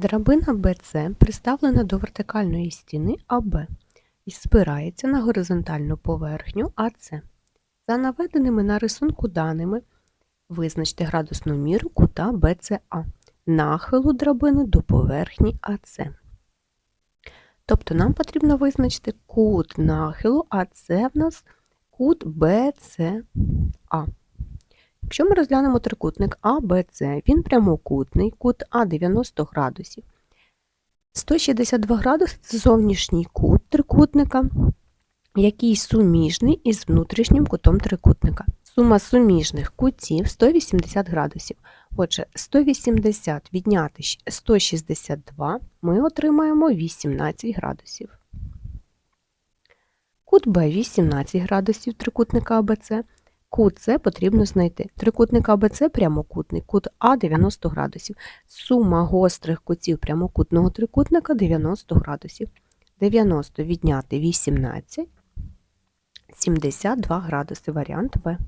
Драбина BC приставлена до вертикальної стіни АБ і спирається на горизонтальну поверхню АС. За наведеними на рисунку даними визначте градусну міру кута BCA, нахилу драбини до поверхні АС. Тобто нам потрібно визначити кут нахилу, а це в нас кут BCA. Якщо ми розглянемо трикутник ABC, він прямокутний, кут А 90 градусів. 162 градуси – це зовнішній кут трикутника, який суміжний із внутрішнім кутом трикутника. Сума суміжних кутів 180 градусів. Отже, 180 відняти 162 ми отримаємо 18 градусів. Кут Б 18 градусів трикутника АБЦ. Кут С потрібно знайти. Трикутник АБЦ прямокутний, кут А 90 градусів. Сума гострих кутів прямокутного трикутника 90 градусів. 90 відняти 18 72 градуси. Варіант В.